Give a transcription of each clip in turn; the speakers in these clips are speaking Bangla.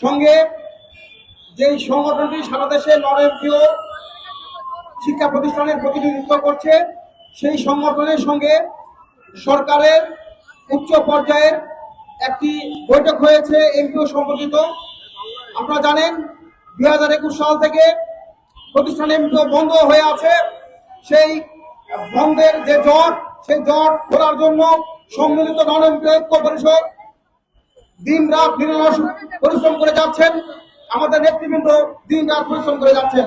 সঙ্গে যেই সংগঠনটি সারা দেশে নরেন্দ্রীয় শিক্ষা প্রতিষ্ঠানের প্রতিনিধিত্ব করছে, সেই সংগঠনের সঙ্গে সরকারের উচ্চ পর্যায়ের একটি বৈঠক হয়েছে এমপিও সম্পর্কিত। আপনারা জানেন, দুই হাজার একুশ সাল থেকে প্রতিষ্ঠান এমপিও বন্ধ হয়ে আছে। সেই বন্ধের যে জট, সেই জট খোলার জন্য সম্মিলিত ঐক্য পরিষদ দিন রাত নিরলস পরিশ্রম করে যাচ্ছেন। আমাদের নেতৃবৃন্দ দিন রাত পরিশ্রম করে যাচ্ছেন।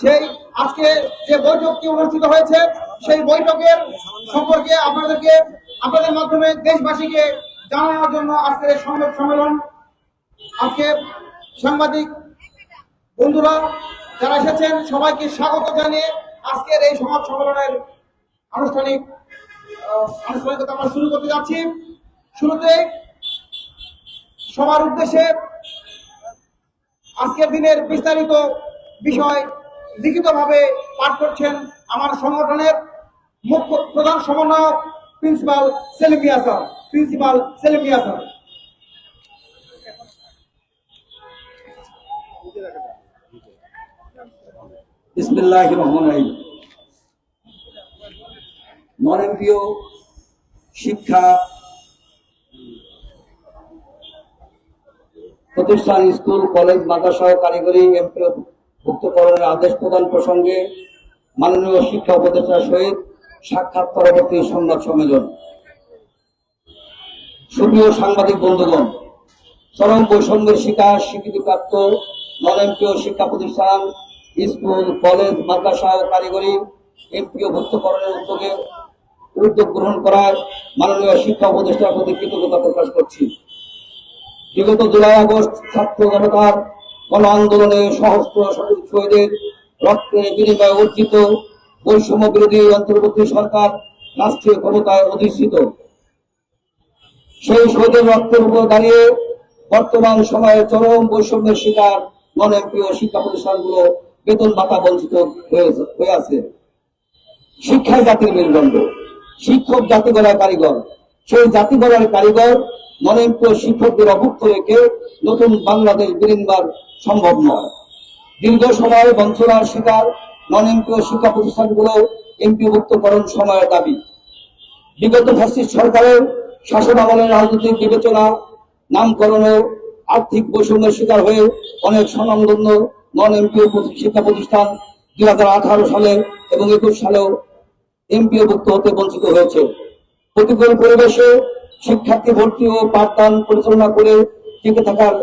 সেই আজকে যে বৈঠকটি অনুষ্ঠিত হয়েছে, সেই বৈঠকের সম্পর্কে আপনাদেরকে আপনাদের মাধ্যমে দেশবাসীকে জানানোর জন্য আজকের এই সংবাদ সম্মেলন। আজকে সাংবাদিক বন্ধুরা যারা এসেছেন, সবাইকে স্বাগত জানিয়ে আজকের এই সংবাদ সম্মেলনের আনুষ্ঠানিক আনুষ্ঠানিকতা আমরা শুরু করতে যাচ্ছি। শুরুতে সবার উদ্দেশ্যে আজকের দিনের বিস্তারিত বিষয় লিখিতভাবে পাঠ করছেন আমার সংগঠনের মুখ্য প্রধান সমন্বয়ক principal Selim Miah sir, principal Selim Miah sir non শিক্ষা প্রতিষ্ঠান, স্কুল, কলেজ মাদ্রাসা কারিগরি ভুক্তকরণের আদেশ প্রদান প্রসঙ্গে মাননীয় শিক্ষা উপদেষ্টার সহিত সাক্ষাৎ পরবর্তী সংবাদ সম্মেলন। সুপ্রিয় সাংবাদিক বন্ধুগণ, চরম বৈষম্যের শিকার স্বীকৃতিপ্রাপ্ত নন এমপিও শিক্ষা প্রতিষ্ঠান, স্কুল, কলেজ, মাদ্রাসা ও কারিগরি এমপিও ভুক্তকরণের উদ্যোগে উদ্যোগ গ্রহণ করার মাননীয় শিক্ষা উপদেষ্টার প্রতি কৃতজ্ঞতা প্রকাশ করছি। বিগত জুলাই আগস্ট ছাত্র জনতার গণ আন্দোলনে সহস্র শহীদের রক্তের বিনিময়ে অর্জিত বৈষম্য বিরোধী অন্তর্বর্তী সরকার রাষ্ট্রীয় ক্ষমতায় অধিষ্ঠিত। সেই শহীদের রক্তের উপর দাঁড়িয়ে বর্তমান সময়ে চরম বৈষম্যের শিকার এমপিও শিক্ষা প্রতিষ্ঠানগুলো বেতন ভাতা বঞ্চিত হয়ে আছে শিক্ষায় জাতির মেরুদণ্ড। শিক্ষক জাতি গড়ার কারিগর। সেই জাতি গড়ার কারিগর এমপিও শিক্ষকদের অভুক্ত রেখে নতুন বাংলাদেশ বিরিনবার সম্ভব নয়। দীর্ঘ সময় বঞ্চনার শিকার নন শিক্ষা প্রতিষ্ঠানগুলো এমপিভুক্তকরণ সময়ের দাবি। বিগত ফ্যাসিস্ট সরকারের শাসন রাজনৈতিক বিবেচনা নামকরণ আর্থিক বৈষম্যের শিকার হয়ে অনেক স্বনামধন্য নন এমপিও শিক্ষা প্রতিষ্ঠান দুই হাজার আঠারো সালে এবং একুশ সালেও এমপিও ভুক্ত হতে বঞ্চিত হয়েছে। প্রতিকূল পরিবেশে শিক্ষার্থী ভর্তি ও পাঠদান পরিচালনা করে টিকে থাকার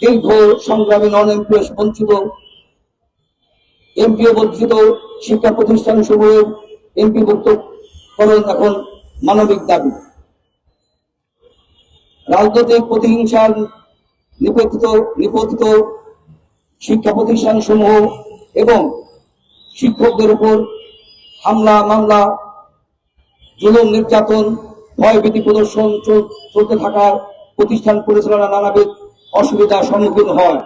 দীর্ঘ সংগ্রামী নন এমপিও বঞ্চিত। এমপিও বঞ্চিত শিক্ষা প্রতিষ্ঠান সমূহের এমপি ভুক্তকরণ এখন মানবিক দাবি। রাজনৈতিক প্রতিহিংসার নিপতিত নিপতিত শিক্ষা প্রতিষ্ঠান সমূহ এবং শিক্ষকদের উপর হামলা, মামলা জুলুম, নির্যাতন, ভয়ভীতি প্রদর্শন চল- চলতে থাকার প্রতিষ্ঠান পরিচালনা নানাবিধ অসুবিধার সম্মুখীন হয়।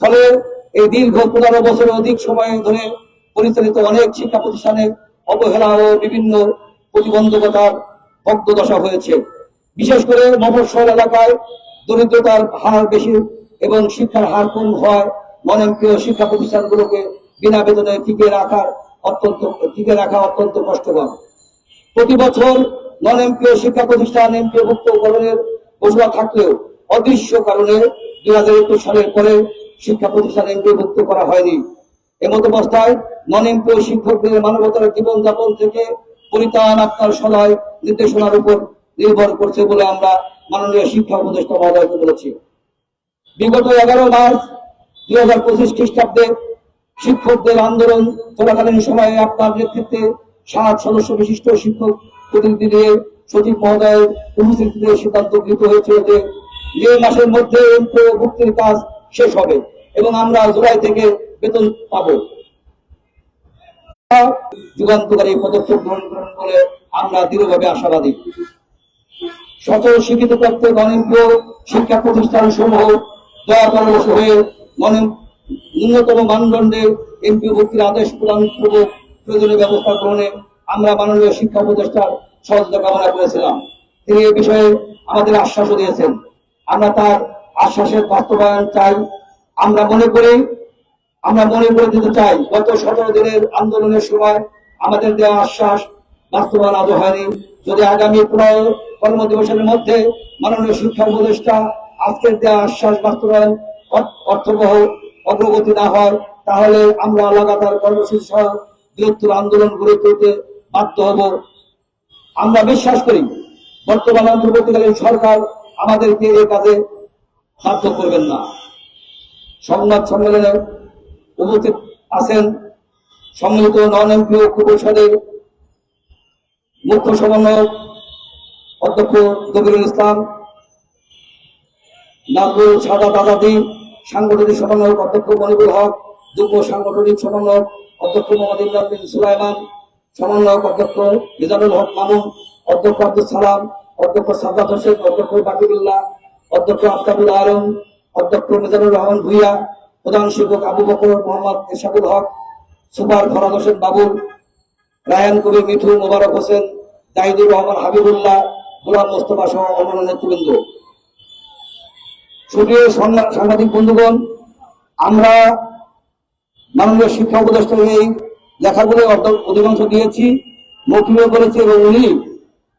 ফলে এই দীর্ঘ পনেরো বছরের অধিক সময় ধরে পরিচালিত অনেক শিক্ষা প্রতিষ্ঠানে অবহেলা ও বিভিন্ন প্রতিবন্ধকতার ভক্তদশা হয়েছে। বিশেষ করে মফস্বল এলাকায় দরিদ্রতার হার বেশি এবং শিক্ষার হার কম হয় নন শিক্ষা প্রতিষ্ঠানগুলোকে বিনা বেতনে টিকে রাখার অত্যন্ত টিকে রাখা অত্যন্ত কষ্টকর। প্রতি বছর নন এমপিও শিক্ষা প্রতিষ্ঠান এমপিও ভুক্তকরণের ঘোষণা থাকলেও অদৃশ্য কারণে দুই হাজার একুশ সালের পরে শিক্ষা প্রতিষ্ঠান এমপিও ভুক্ত করা হয়নি। এমত অবস্থায় নন এমপিও শিক্ষকদের মানবতার জীবনযাপন থেকে পরিত্রাণ আপনার সদয় নির্দেশনার উপর নির্ভর করছে বলে আমরা মাননীয় শিক্ষা উপদেষ্টা মহোদয়কে বলেছি। বিগত এগারো মার্চ দুই হাজার পঁচিশ খ্রিস্টাব্দে শিক্ষকদের আন্দোলন চলাকালীন সময়ে আপনার নেতৃত্বে সাত সদস্য বিশিষ্ট শিক্ষক প্রতিনিধি নিয়ে সচিব মহোদয়ের উপস্থিতিতে সিদ্ধান্ত গৃহীত হয়েছিল যে মে মাসের মধ্যে ভুক্তির কাজ শেষ হবে এবং আমরা জুলাই থেকে বেতন পাবো। যুগান্তকারী পদক্ষেপ গ্রহণ করুন বলে আমরা দৃঢ়ভাবে আশাবাদী। সচল স্বীকৃতিপ্রাপ্ত গণেন্দ্রীয় শিক্ষা প্রতিষ্ঠান সমূহ দয়া পরামর্শ হয়ে ন্যূনতম মানদণ্ডে এমপি ভর্তির আদেশ প্রদান পূর্বক প্রয়োজনীয় ব্যবস্থা গ্রহণে আমরা মাননীয় শিক্ষা উপদেষ্টার সহযোগিতা কামনা করেছিলাম। তিনি এ বিষয়ে আমাদের আশ্বাসও দিয়েছেন। আমরা তার আশ্বাসের বাস্তবায়ন চাই। আমরা মনে করি, আমরা মনে করে দিতে চাই, গত সতেরো দিনের আন্দোলনের সময় আমাদের দেওয়া আশ্বাস বাস্তবায়ন আদৌ হয়নি। যদি আগামী পনেরো কর্মদিবসের মধ্যে মাননীয় শিক্ষা উপদেষ্টা আজকের দেওয়া আশ্বাস বাস্তবায়ন অর- অর্থবহ, অগ্রগতি না হয়, তাহলে আমরা লাগাতার কর্মসূচি সহ বৃহত্তর আন্দোলন গড়ে তুলতে বাধ্য হব। আমরা বিশ্বাস করি, বর্তমান অন্তর্বর্তীকালীন সরকার আমাদেরকে এ কাজে বাধ্য করবেন না। সংবাদ সম্মেলনে উপস্থিত আছেন সম্মিলিত নন এমপি ঐক্য পরিষদের মুখ্য সমন্বয়ক অধ্যক্ষ জবিরুল ইসলাম নাজরুল সাদাত আজাদি, সাংগঠনিক সমন্বয়ক অধ্যক্ষ মনিবুল হক, যুগ্ম সাংগঠনিক সমন্বয়ক অধ্যক্ষ মোহাম্মদ ইমরান বিন সুলাইমান সমন্বয়ক অধ্যক্ষ মিজানুল হক মামুন, অধ্যক্ষ আব্দুল সালাম, অধ্যক্ষ সাজ্জাদ হোসেন, অধ্যক্ষ বাকিবুল্লাহ, অধ্যক্ষ আফতাবুল আলম, অধ্যক্ষ মিজানুর রহমান ভুইয়া, প্রধান শিক্ষক আবু বকর মোহাম্মদ এরশাদুল হক, সুপার ফরাদ হোসেন বাবুল, রায়ান কবির মিঠু মোবারক হোসেন, জাহিদুর রহমান হাবিবুল্লাহ, গোলাম মোস্তফা সহ অন্যান্য নেতৃবৃন্দ। সুপ্রিয় সাংবাদিক বন্ধুগণ, আমরা মাননীয় শিক্ষা উপদেষ্টা এই লেখাগুলো অধিকাংশ দিয়েছি মৌখিক করেছি এবং উনি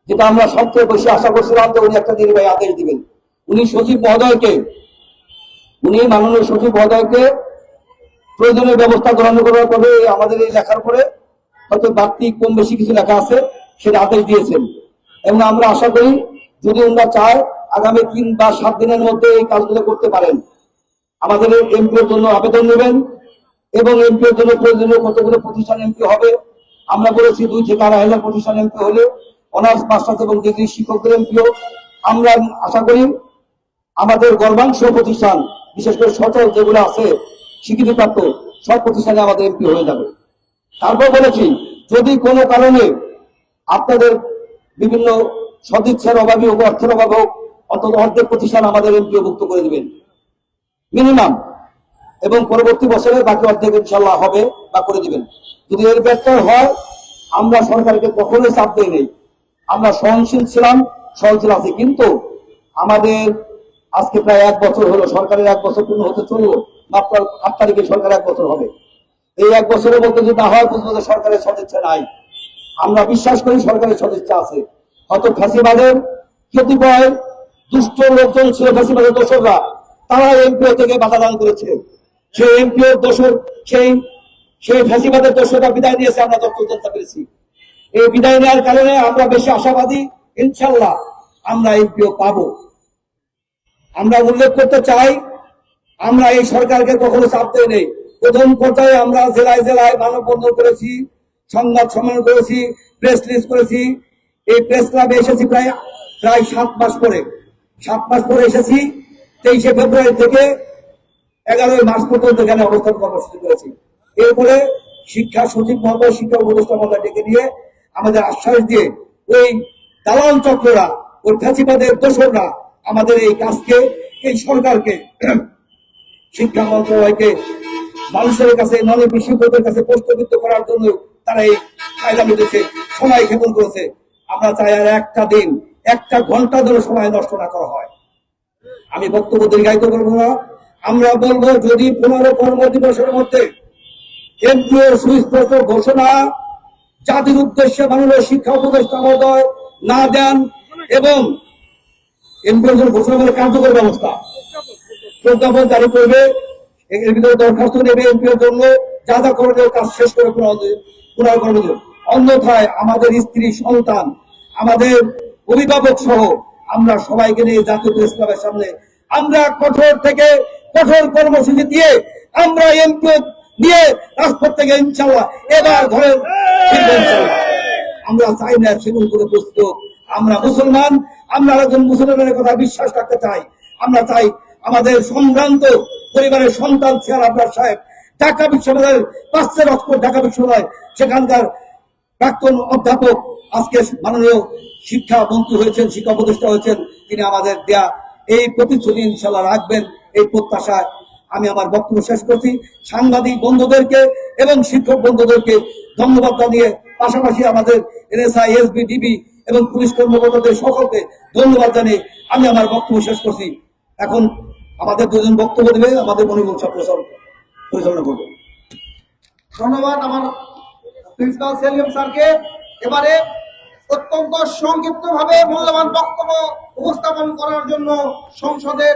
যেটা আমরা সবচেয়ে বেশি আশা করছিলাম যে উনি একটা নির্বাহী আদেশ দিবেন। উনি সচিব মহোদয়কে, উনি মাননীয় সচিব মহোদয়কে প্রয়োজনীয় ব্যবস্থা গ্রহণ করার পরে আমাদের এই লেখার পরে হয়তো বাড়তি কম বেশি কিছু লেখা আছে, সেটা আদেশ দিয়েছেন। এবং আমরা আশা করি যদি ওনারা চায় আগামী তিন বা সাত দিনের মধ্যে এই কাজগুলো করতে পারেন। আমাদের এমপির জন্য আবেদন নেবেন। এবং এমপির জন্য প্রয়োজনীয় কতগুলো প্রতিষ্ঠান এমপি হবে? আমরা বলেছি দুই থেকে আড়াই হাজার প্রতিষ্ঠান এমপি হলে, অনার্স, মাস্টার্স এবং ডিগ্রি শিক্ষকদের এমপিও আমরা আশা করি আমাদের গর্বাংশ প্রতিষ্ঠান, বিশেষ করে সচল যেগুলো আছে, স্বীকৃতিপ্রাপ্ত, সব প্রতিষ্ঠানে আমাদের এমপি হয়ে যাবে। তারপর বলেছি, যদি কোনো কারণে আপনাদের বিভিন্ন সদিচ্ছার অভাবে হোক, অর্থের অভাব হোক অন্তত অর্ধেক প্রতিষ্ঠান আমাদের এমপিও ভুক্ত করে দেবেন। মিনিমাম এবং পরবর্তী বছরে বাকি অর্ধেক ইনশাল্লাহ হবে বা করে দিবেন। যদি এর ব্যর্থ হয়, আমরা সরকারকে কখনোই চাপ দিই নেই। আমরা সহনশীল ছিলাম, সহনশীল আছি, কিন্তু আমাদের আজকে প্রায় এক বছর হলো, সরকারের এক বছর পূর্ণ হতে চলল মাত্র আট তারিখে সরকার এক বছর হবে। এই এক বছরের মধ্যে যদি না হয়, বুঝব যে সরকারের সদিচ্ছা নাই। আমরা বিশ্বাস করি সরকারের সদিচ্ছা আছে। হয়তো ফাঁসিবাদের কতিপয় দুষ্ট লোকজন ছিল ফাঁসিবাদের দোষররা, তারা এমপিও থেকে বাধা দান করেছে। সেই এমপিও দোষর, সেই সেই ফাঁসিবাদের দোষররা বিদায় নিয়েছে, আমরা তথ্য জানতে পেরেছি। এই বিদায় নেওয়ার কারণে আমরা বেশি আশাবাদী ইনশাল্লাহ আমরা এমপিও পাবো। আমরা উল্লেখ করতে চাই, আমরা এই সরকারকে কখনো চাপ দেই নেই। প্রথম পর্যায়ে আমরা জেলায় জেলায় মানববন্ধন করেছি, সংবাদ সম্মেলন করেছি, প্রেস রিলিজ করেছি। এই প্রেস ক্লাবে এসেছি প্রায় প্রায় সাত মাস পরে। সাত মাস পরে এসেছি, তেইশে ফেব্রুয়ারি থেকে এগারোই মার্চ পর্যন্ত এখানে অবস্থান কর্মসূচি করেছি। এরপরে শিক্ষা সচিব মহোদয়, শিক্ষা উপদেষ্টা মহোদয় ডেকে নিয়ে আমাদের আশ্বাস দিয়ে ওই দালাল চক্ররা ওই ফাঁসিবাদের দোসররা আমাদের এই কাজকে, এই সরকারকে, শিক্ষা মন্ত্রণালয়কে, মানুষের কাছে নন বিশ্ববিদ্যালয়ের কাছে প্রশ্নবিদ্ধ করার জন্য তারা এই কায়দা মিটেছে সময় ক্ষেপণ করেছে। আমরা চাই আর একটা দিন, একটা ঘণ্টা ধরে সময় নষ্ট না করা হয়। আমি বক্তব্য দীর্ঘায়িত করব না। আমরা বলব যদি পনেরো কর্ম দিবসের মধ্যে কেন্দ্রীয় সুস্পষ্ট ঘোষণা জাতির উদ্দেশ্যে মাননীয় শিক্ষা উপদেষ্টা মহোদয় না দেন এবং এমপিও ঘোষণা করে কার্যকর ব্যবস্থা প্রজ্ঞাপন জারি করবে, এর ভিতরে দরখাস্ত নেবে এমপিওর জন্য, যা যা করণীয় কাজ শেষ করে পুনরায় করবে অন্যথায় আমাদের স্ত্রী সন্তান, আমাদের অভিভাবক সহ আমরা সবাইকে নিয়ে জাতীয় প্রেস ক্লাবের সামনে আমরা কঠোর থেকে কঠোর কর্মসূচি দিয়ে আমরা এমপিও নিয়ে রাজপথ থেকে ইনশাল্লাহ এবার ইনশাল্লাহ। আমরা চাই না সেগুন করে প্রস্তুত আমরা মুসলমান, আমরা একজন মুসলমানের কথা বিশ্বাস রাখতে চাই। আমরা চাই আমাদের সম্ভ্রান্ত পরিবারের সন্তান ছিয়াল আবরার সাহেব, ঢাকা বিশ্ববিদ্যালয়ের পাঁচের অক্সফোর্ড ঢাকা বিশ্ববিদ্যালয়, সেখানকার প্রাক্তন অধ্যাপক, আজকে মাননীয় শিক্ষা মন্ত্রী হয়েছেন, শিক্ষা উপদেষ্টা হয়েছেন, তিনি আমাদের দেয়া এই প্রতিশ্রুতি ইনশাল্লাহ রাখবেন। এই প্রত্যাশায় আমি আমার বক্তব্য শেষ করছি। সাংবাদিক বন্ধুদেরকে এবং শিক্ষক বন্ধুদেরকে ধন্যবাদ জানিয়ে পাশাপাশি আমাদের এনএসআই এসবি ডিবি এবং পুলিশ কর্মকর্তাদের সকলকে ধন্যবাদ জানিয়ে আমি আমার বক্তব্য শেষ করছি। এখন আমাদের দুজন বক্তব্য দেবে, আমাদের মনিমুখ প্রচার পরিচালনা করবে ধন্যবাদ আমার প্রিন্সিপাল সেলিম স্যারকে। এবারে অত্যন্ত সংক্ষিপ্ত ভাবে মূল্যবান বক্তব্য উপস্থাপন করার জন্য সংসদের